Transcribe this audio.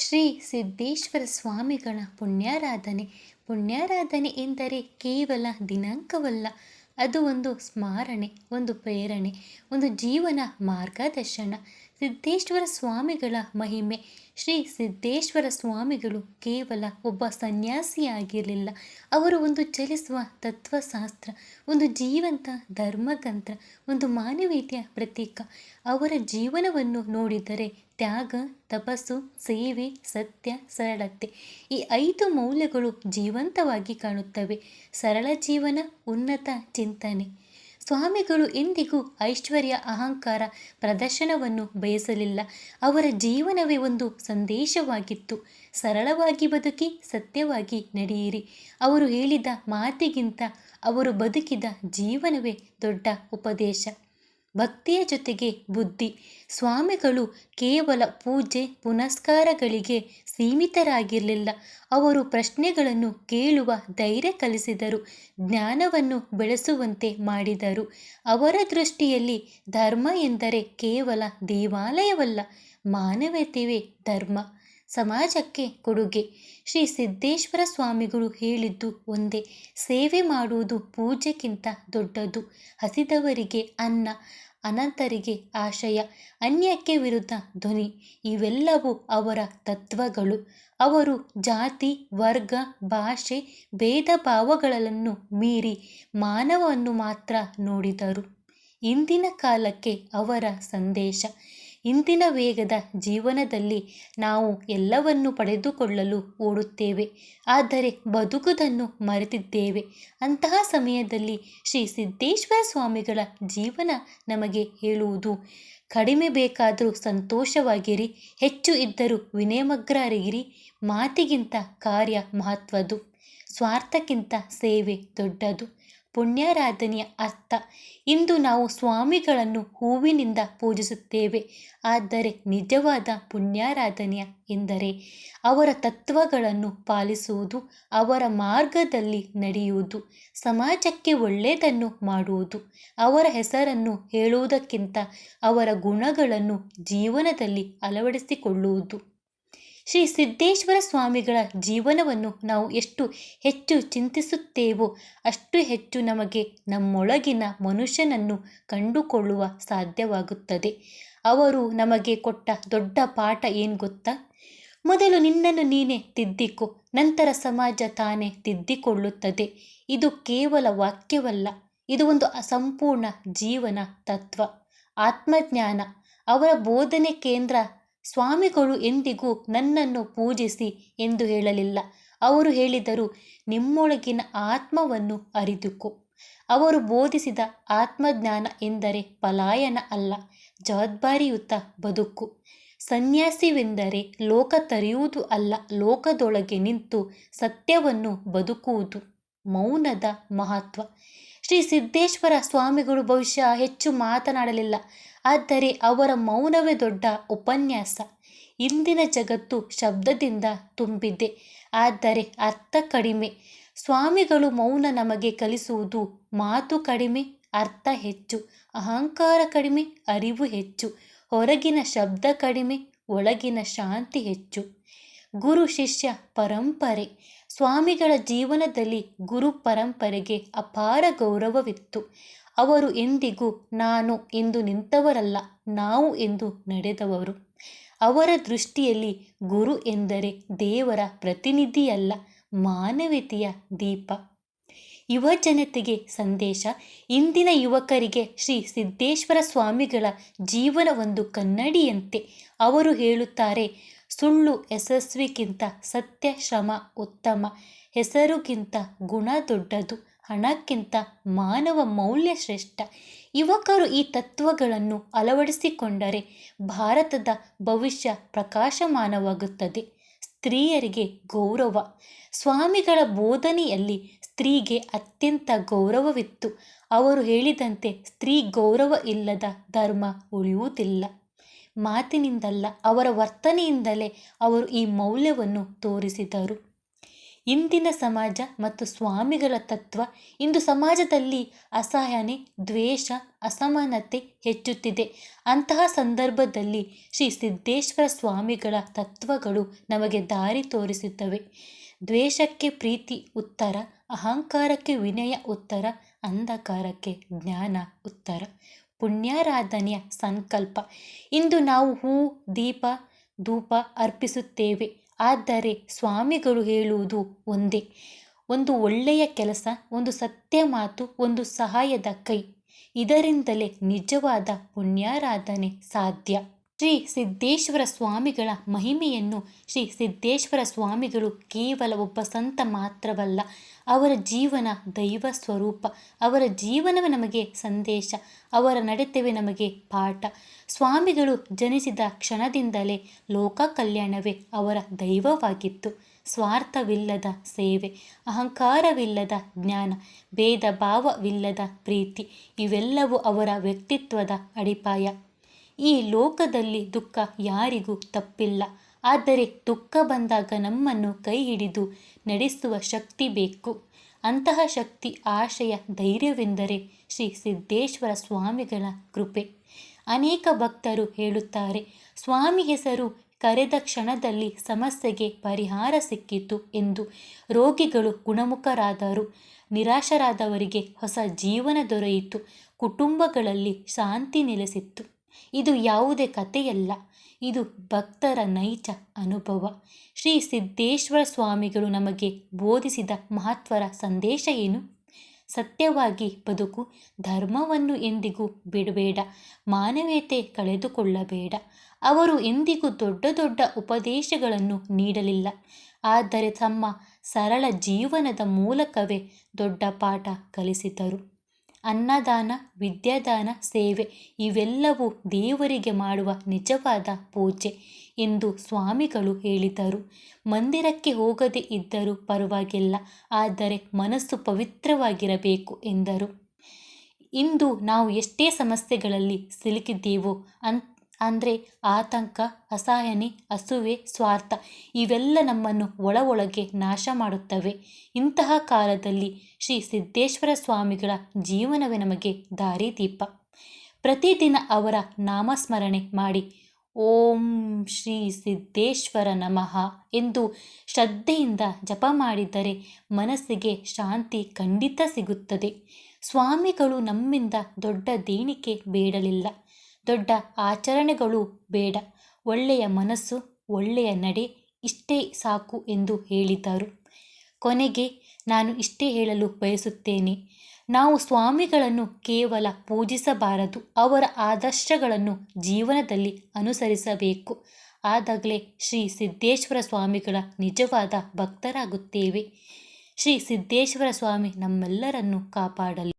ಶ್ರೀ ಸಿದ್ದೇಶ್ವರ ಸ್ವಾಮಿಗಳ ಪುಣ್ಯಾರಾಧನೆ. ಪುಣ್ಯಾರಾಧನೆ ಎಂದರೆ ಕೇವಲ ದಿನಾಂಕವಲ್ಲ, ಅದು ಒಂದು ಸ್ಮರಣೆ, ಒಂದು ಪ್ರೇರಣೆ, ಒಂದು ಜೀವನ ಮಾರ್ಗದರ್ಶನ. ಸಿದ್ದೇಶ್ವರ ಸ್ವಾಮಿಗಳ ಮಹಿಮೆ. ಶ್ರೀ ಸಿದ್ದೇಶ್ವರ ಸ್ವಾಮಿಗಳು ಕೇವಲ ಒಬ್ಬ ಸನ್ಯಾಸಿಯಾಗಿರಲಿಲ್ಲ. ಅವರು ಒಂದು ಚಲಿಸುವ ತತ್ವಶಾಸ್ತ್ರ, ಒಂದು ಜೀವಂತ ಧರ್ಮಗಂತ್ರ ಒಂದು ಮಾನವೀಯತೆಯ ಪ್ರತೀಕ. ಅವರ ಜೀವನವನ್ನು ನೋಡಿದರೆ ತ್ಯಾಗ, ತಪಸ್ಸು, ಸೇವೆ, ಸತ್ಯ, ಸರಳತೆ ಈ ಐದು ಮೌಲ್ಯಗಳು ಜೀವಂತವಾಗಿ ಕಾಣುತ್ತವೆ. ಸರಳ ಜೀವನ, ಉನ್ನತ ಚಿಂತನೆ. ಸ್ವಾಮಿಗಳು ಎಂದಿಗೂ ಐಶ್ವರ್ಯ ಅಹಂಕಾರ ಪ್ರದರ್ಶನವನ್ನು ಬಯಸಲಿಲ್ಲ. ಅವರ ಜೀವನವೇ ಒಂದು ಸಂದೇಶವಾಗಿತ್ತು. ಸರಳವಾಗಿ ಬದುಕಿ, ಸತ್ಯವಾಗಿ ನಡೆಯಿರಿ. ಅವರು ಹೇಳಿದ ಮಾತಿಗಿಂತ ಅವರು ಬದುಕಿದ ಜೀವನವೇ ದೊಡ್ಡ ಉಪದೇಶ. ಭಕ್ತಿಯ ಜೊತೆಗೆ ಬುದ್ಧಿ. ಸ್ವಾಮಿಗಳು ಕೇವಲ ಪೂಜೆ, ಪುನಸ್ಕಾರಗಳಿಗೆ ಸೀಮಿತರಾಗಿರಲಿಲ್ಲ. ಅವರು ಪ್ರಶ್ನೆಗಳನ್ನು ಕೇಳುವ ಧೈರ್ಯ ಕಲಿಸಿದರು, ಜ್ಞಾನವನ್ನು ಬೆಳೆಸುವಂತೆ ಮಾಡಿದರು. ಅವರ ದೃಷ್ಟಿಯಲ್ಲಿ ಧರ್ಮ ಎಂದರೆ ಕೇವಲ ದೇವಾಲಯವಲ್ಲ, ಮಾನವತೆಯೇ ಧರ್ಮ. ಸಮಾಜಕ್ಕೆ ಕೊಡುಗೆ. ಶ್ರೀ ಸಿದ್ದೇಶ್ವರ ಸ್ವಾಮಿಗಳು ಹೇಳಿದ್ದು ಒಂದೇ, ಸೇವೆ ಮಾಡುವುದು ಪೂಜೆಗಿಂತ ದೊಡ್ಡದು. ಹಸಿದವರಿಗೆ ಅನ್ನ ಅನಂತರಿಗೆ ಆಶಯ, ಅನ್ಯಕ್ಕೆ ವಿರುದ್ಧ ಧ್ವನಿ. ಇವೆಲ್ಲವೂ ಅವರ ತತ್ವಗಳು. ಅವರು ಜಾತಿ, ವರ್ಗ, ಭಾಷೆ, ಭೇದ ಭಾವಗಳನ್ನು ಮೀರಿ ಮಾನವನ್ನು ಮಾತ್ರ ನೋಡಿದರು. ಇಂದಿನ ಕಾಲಕ್ಕೆ ಅವರ ಸಂದೇಶ ಇಂದಿನ ವೇಗದ ಜೀವನದಲ್ಲಿ ನಾವು ಎಲ್ಲವನ್ನು ಪಡೆದುಕೊಳ್ಳಲು ಓಡುತ್ತೇವೆ. ಆದರೆ ಬದುಕುದನ್ನು ಮರೆತಿದ್ದೇವೆ. ಅಂತಹ ಸಮಯದಲ್ಲಿ ಶ್ರೀ ಸಿದ್ದೇಶ್ವರ ಸ್ವಾಮಿಗಳ ಜೀವನ ನಮಗೆ ಹೇಳುವುದು, ಕಡಿಮೆ ಬೇಕಾದರೂ ಸಂತೋಷವಾಗಿರಿ, ಹೆಚ್ಚು ಇದ್ದರೂ ವಿನಯಮಗ್ರರಿಗಿರಿ ಮಾತಿಗಿಂತ ಕಾರ್ಯ ಮಹತ್ವದು, ಸ್ವಾರ್ಥಕ್ಕಿಂತ ಸೇವೆ ದೊಡ್ಡದು. ಪುಣ್ಯಾರಾಧನೆಯ ಅರ್ಥ. ಇಂದು ನಾವು ಸ್ವಾಮಿಗಳನ್ನು ಹೂವಿನಿಂದ ಪೂಜಿಸುತ್ತೇವೆ. ಆದರೆ ನಿಜವಾದ ಪುಣ್ಯಾರಾಧನೆಯ ಎಂದರೆ ಅವರ ತತ್ವಗಳನ್ನು ಪಾಲಿಸುವುದು, ಅವರ ಮಾರ್ಗದಲ್ಲಿ ನಡೆಯುವುದು, ಸಮಾಜಕ್ಕೆ ಒಳ್ಳೆಯದನ್ನು ಮಾಡುವುದು, ಅವರ ಹೆಸರನ್ನು ಹೇಳುವುದಕ್ಕಿಂತ ಅವರ ಗುಣಗಳನ್ನು ಜೀವನದಲ್ಲಿ ಅಳವಡಿಸಿಕೊಳ್ಳುವುದು. ಶ್ರೀ ಸಿದ್ದೇಶ್ವರ ಸ್ವಾಮಿಗಳ ಜೀವನವನ್ನು ನಾವು ಎಷ್ಟು ಹೆಚ್ಚು ಚಿಂತಿಸುತ್ತೇವೋ ಅಷ್ಟು ಹೆಚ್ಚು ನಮಗೆ ನಮ್ಮೊಳಗಿನ ಮನುಷ್ಯನನ್ನು ಕಂಡುಕೊಳ್ಳುವ ಸಾಧ್ಯವಾಗುತ್ತದೆ. ಅವರು ನಮಗೆ ಕೊಟ್ಟ ದೊಡ್ಡ ಪಾಠ ಏನು ಗೊತ್ತಾ? ಮೊದಲು ನಿನ್ನನ್ನು ನೀನೇ ತಿದ್ದಿಕೊ, ನಂತರ ಸಮಾಜ ತಾನೇ ತಿದ್ದಿಕೊಳ್ಳುತ್ತದೆ. ಇದು ಕೇವಲ ವಾಕ್ಯವಲ್ಲ, ಇದು ಒಂದು ಅಸಂಪೂರ್ಣ ಜೀವನ ತತ್ವ. ಆತ್ಮಜ್ಞಾನ, ಅವರ ಬೋಧನೆ ಕೇಂದ್ರ ಸ್ವಾಮಿಗಳು ಎಂದಿಗೂ ನನ್ನನ್ನು ಪೂಜಿಸಿ ಎಂದು ಹೇಳಲಿಲ್ಲ. ಅವರು ಹೇಳಿದರು, ನಿಮ್ಮೊಳಗಿನ ಆತ್ಮವನ್ನು ಅರಿತುಕೋ ಅವರು ಬೋಧಿಸಿದ ಆತ್ಮಜ್ಞಾನ ಎಂದರೆ ಪಲಾಯನ ಅಲ್ಲ, ಜವಾಬ್ದಾರಿಯುತ ಬದುಕು. ಸನ್ಯಾಸಿವೆಂದರೆ ಲೋಕ ತರೆಯುವುದು ಅಲ್ಲ, ಲೋಕದೊಳಗೆ ನಿಂತು ಸತ್ಯವನ್ನು ಬದುಕುವುದು ಮೌನದ ಮಹತ್ವ. ಶ್ರೀ ಸಿದ್ದೇಶ್ವರ ಸ್ವಾಮಿಗಳು ಬಹುಶಃ ಹೆಚ್ಚು ಮಾತನಾಡಲಿಲ್ಲ. ಆದರೆ ಅವರ ಮೌನವೇ ದೊಡ್ಡ ಉಪನ್ಯಾಸ. ಇಂದಿನ ಜಗತ್ತು ಶಬ್ದದಿಂದ ತುಂಬಿದೆ. ಆದರೆ ಅರ್ಥ ಕಡಿಮೆ. ಸ್ವಾಮಿಗಳು ಮೌನ ನಮಗೆ ಕಲಿಸುವುದು ಮಾತು ಕಡಿಮೆ, ಅರ್ಥ ಹೆಚ್ಚು, ಅಹಂಕಾರ ಕಡಿಮೆ, ಅರಿವು ಹೆಚ್ಚು, ಹೊರಗಿನ ಶಬ್ದ ಕಡಿಮೆ, ಒಳಗಿನ ಶಾಂತಿ ಹೆಚ್ಚು. ಗುರು ಶಿಷ್ಯ ಪರಂಪರೆ. ಸ್ವಾಮಿಗಳ ಜೀವನದಲ್ಲಿ ಗುರು ಪರಂಪರೆಗೆ ಅಪಾರ ಗೌರವವಿತ್ತು. ಅವರು ಎಂದಿಗೂ ನಾನು ಎಂದು ನಿಂತವರಲ್ಲ, ನಾವು ಎಂದು ನಡೆದವರು. ಅವರ ದೃಷ್ಟಿಯಲ್ಲಿ ಗುರು ಎಂದರೆ ದೇವರ ಪ್ರತಿನಿಧಿಯಲ್ಲ, ಮಾನವೀಯತೆಯ ದೀಪ. ಯುವ ಜನತೆಗೆ ಸಂದೇಶ, ಇಂದಿನ ಯುವಕರಿಗೆ ಶ್ರೀ ಸಿದ್ದೇಶ್ವರ ಸ್ವಾಮಿಗಳ ಜೀವನ ಒಂದು ಕನ್ನಡಿಯಂತೆ. ಅವರು ಹೇಳುತ್ತಾರೆ ಸುಳ್ಳು ಯಶಸ್ವಿಗಿಂತ ಸತ್ಯ ಶ್ರಮ ಉತ್ತಮ. ಹೆಸರುಗಿಂತ ಗುಣ ದೊಡ್ಡದು, ಹಣಕ್ಕಿಂತ ಮಾನವ ಮೌಲ್ಯ ಶ್ರೇಷ್ಠ. ಯುವಕರು ಈ ತತ್ವಗಳನ್ನು ಅಳವಡಿಸಿಕೊಂಡರೆ ಭಾರತದ ಭವಿಷ್ಯ ಪ್ರಕಾಶಮಾನವಾಗುತ್ತದೆ. ಸ್ತ್ರೀಯರಿಗೆ ಗೌರವ. ಸ್ವಾಮಿಗಳ ಬೋಧನೆಯಲ್ಲಿ ಸ್ತ್ರೀಗೆ ಅತ್ಯಂತ ಗೌರವವಿತ್ತು. ಅವರು ಹೇಳಿದಂತೆ ಸ್ತ್ರೀ ಗೌರವ ಇಲ್ಲದ ಧರ್ಮ ಉಳಿಯುವುದಿಲ್ಲ. ಮಾತಿನಿಂದಲ್ಲ, ಅವರ ವರ್ತನೆಯಿಂದಲೇ ಅವರು ಈ ಮೌಲ್ಯವನ್ನು ತೋರಿಸಿದರು. ಇಂದಿನ ಸಮಾಜ ಮತ್ತು ಸ್ವಾಮಿಗಳ ತತ್ವ ಇಂದು ಸಮಾಜದಲ್ಲಿ ಅಸಹನೆ, ದ್ವೇಷ, ಅಸಮಾನತೆ ಹೆಚ್ಚುತ್ತಿದೆ. ಅಂತಹ ಸಂದರ್ಭದಲ್ಲಿ ಶ್ರೀ ಸಿದ್ದೇಶ್ವರ ಸ್ವಾಮಿಗಳ ತತ್ವಗಳು ನಮಗೆ ದಾರಿ ತೋರಿಸುತ್ತವೆ. ದ್ವೇಷಕ್ಕೆ ಪ್ರೀತಿ ಉತ್ತರ, ಅಹಂಕಾರಕ್ಕೆ ವಿನಯ ಉತ್ತರ, ಅಂಧಕಾರಕ್ಕೆ ಜ್ಞಾನ ಉತ್ತರ. ಪುಣ್ಯಾರಾಧನೆಯ ಸಂಕಲ್ಪ. ಇಂದು ನಾವು ಹೂ, ದೀಪ, ಧೂಪ ಅರ್ಪಿಸುತ್ತೇವೆ. ಆದರೆ ಸ್ವಾಮಿಗಳು ಹೇಳುವುದು ಒಂದೇ. ಒಂದು ಒಳ್ಳೆಯ ಕೆಲಸ, ಒಂದು ಸತ್ಯ ಮಾತು, ಒಂದು ಸಹಾಯದ ಕೈ. ಇದರಿಂದಲೇ ನಿಜವಾದ ಪುಣ್ಯಾರಾಧನೆ ಸಾಧ್ಯ. ಶ್ರೀ ಸಿದ್ದೇಶ್ವರ ಸ್ವಾಮಿಗಳ ಮಹಿಮೆಯನ್ನು ಶ್ರೀ ಸಿದ್ದೇಶ್ವರ ಸ್ವಾಮಿಗಳು ಕೇವಲ ಒಬ್ಬ ಸಂತ ಮಾತ್ರವಲ್ಲ ಅವರ ಜೀವನ ದೈವ ಸ್ವರೂಪ, ಅವರ ಜೀವನವೇ ನಮಗೆ ಸಂದೇಶ, ಅವರ ನಡತೆವೇ ನಮಗೆ ಪಾಠ. ಸ್ವಾಮಿಗಳು ಜನಿಸಿದ ಕ್ಷಣದಿಂದಲೇ ಲೋಕ ಕಲ್ಯಾಣವೇ ಅವರ ದೈವವಾಗಿತ್ತು. ಸ್ವಾರ್ಥವಿಲ್ಲದ ಸೇವೆ, ಅಹಂಕಾರವಿಲ್ಲದ ಜ್ಞಾನ, ಭೇದ ಭಾವವಿಲ್ಲದ ಪ್ರೀತಿ, ಇವೆಲ್ಲವೂ ಅವರ ವ್ಯಕ್ತಿತ್ವದ ಅಡಿಪಾಯ. ಈ ಲೋಕದಲ್ಲಿ ದುಃಖ ಯಾರಿಗೂ ತಪ್ಪಿಲ್ಲ. ಆದರೆ ದುಃಖ ಬಂದಾಗ ನಮ್ಮನ್ನು ಕೈ ಹಿಡಿದು ನಡೆಸುವ ಶಕ್ತಿ ಬೇಕು. ಅಂತಹ ಶಕ್ತಿ, ಆಶಯ, ಧೈರ್ಯವೆಂದರೆ ಶ್ರೀ ಸಿದ್ದೇಶ್ವರ ಸ್ವಾಮಿಗಳ ಕೃಪೆ. ಅನೇಕ ಭಕ್ತರು ಹೇಳುತ್ತಾರೆ, ಸ್ವಾಮಿ ಹೆಸರು ಕರೆದ ಕ್ಷಣದಲ್ಲಿ ಸಮಸ್ಯೆಗೆ ಪರಿಹಾರ ಸಿಕ್ಕಿತು ಎಂದು. ರೋಗಿಗಳು ಗುಣಮುಖರಾದರು, ನಿರಾಶರಾದವರಿಗೆ ಹೊಸ ಜೀವನ ದೊರೆಯಿತು, ಕುಟುಂಬಗಳಲ್ಲಿ ಶಾಂತಿ ನೆಲೆಸಿತ್ತು. ಇದು ಯಾವುದೇ ಕಥೆಯಲ್ಲ. ಇದು ಭಕ್ತರ ನೈಜ ಅನುಭವ. ಶ್ರೀ ಸಿದ್ದೇಶ್ವರ ಸ್ವಾಮಿಗಳು ನಮಗೆ ಬೋಧಿಸಿದ ಮಹತ್ವರ ಸಂದೇಶ ಏನು? ಸತ್ಯವಾಗಿ ಬದುಕು, ಧರ್ಮವನ್ನು ಎಂದಿಗೂ ಬಿಡಬೇಡ, ಮಾನವೀಯತೆ ಕಳೆದುಕೊಳ್ಳಬೇಡ. ಅವರು ಎಂದಿಗೂ ದೊಡ್ಡ ದೊಡ್ಡ ಉಪದೇಶಗಳನ್ನು ನೀಡಲಿಲ್ಲ. ಆದರೆ ತಮ್ಮ ಸರಳ ಜೀವನದ ಮೂಲಕವೇ ದೊಡ್ಡ ಪಾಠ ಕಲಿಸಿದರು. ಅನ್ನದಾನ, ವಿದ್ಯಾದಾನ, ಸೇವೆ ಇವೆಲ್ಲವೂ ದೇವರಿಗೆ ಮಾಡುವ ನಿಜವಾದ ಪೂಜೆ ಎಂದು ಸ್ವಾಮಿಗಳು ಹೇಳಿದರು. ಮಂದಿರಕ್ಕೆ ಹೋಗದೇ ಇದ್ದರೂ ಪರವಾಗಿಲ್ಲ, ಆದರೆ ಮನಸ್ಸು ಪವಿತ್ರವಾಗಿರಬೇಕು ಎಂದರು. ಇಂದು ನಾವು ಎಷ್ಟೇ ಸಮಸ್ಯೆಗಳಲ್ಲಿ ಸಿಲುಕಿದ್ದೇವೋ ಅನ್ ಅಂದರೆ ಆತಂಕ, ಅಸಹನೆ ಅಸುವೆ ಸ್ವಾರ್ಥ ಇವೆಲ್ಲ ನಮ್ಮನ್ನು ಒಳ ಒಳಗೆ ನಾಶ ಮಾಡುತ್ತವೆ. ಇಂತಹ ಕಾಲದಲ್ಲಿ ಶ್ರೀ ಸಿದ್ದೇಶ್ವರ ಸ್ವಾಮಿಗಳ ಜೀವನವೇ ನಮಗೆ ದಾರಿದೀಪ. ಪ್ರತಿದಿನ ಅವರ ನಾಮಸ್ಮರಣೆ ಮಾಡಿ, ಓಂ ಶ್ರೀ ಸಿದ್ದೇಶ್ವರ ನಮಃ ಎಂದು ಶ್ರದ್ಧೆಯಿಂದ ಜಪ ಮಾಡಿದರೆ ಮನಸ್ಸಿಗೆ ಶಾಂತಿ ಖಂಡಿತ ಸಿಗುತ್ತದೆ. ಸ್ವಾಮಿಗಳು ನಮ್ಮಿಂದ ದೊಡ್ಡ ದೇಣಿಕೆ ಬೇಡಲಿಲ್ಲ. ದೊಡ್ಡ ಆಚರಣೆಗಳು ಬೇಡ. ಒಳ್ಳೆಯ ಮನಸ್ಸು, ಒಳ್ಳೆಯ ನಡೆ ಇಷ್ಟೇ ಸಾಕು ಎಂದು ಹೇಳಿದರು. ಕೊನೆಗೆ ನಾನು ಇಷ್ಟೇ ಹೇಳಲು ಬಯಸುತ್ತೇನೆ. ನಾವು ಸ್ವಾಮಿಗಳನ್ನು ಕೇವಲ ಪೂಜಿಸಬಾರದು, ಅವರ ಆದರ್ಶಗಳನ್ನು ಜೀವನದಲ್ಲಿ ಅನುಸರಿಸಬೇಕು. ಆದಾಗಲೇ ಶ್ರೀ ಸಿದ್ದೇಶ್ವರ ಸ್ವಾಮಿಗಳ ನಿಜವಾದ ಭಕ್ತರಾಗುತ್ತೇವೆ. ಶ್ರೀ ಸಿದ್ದೇಶ್ವರ ಸ್ವಾಮಿ ನಮ್ಮೆಲ್ಲರನ್ನು ಕಾಪಾಡಲಿ.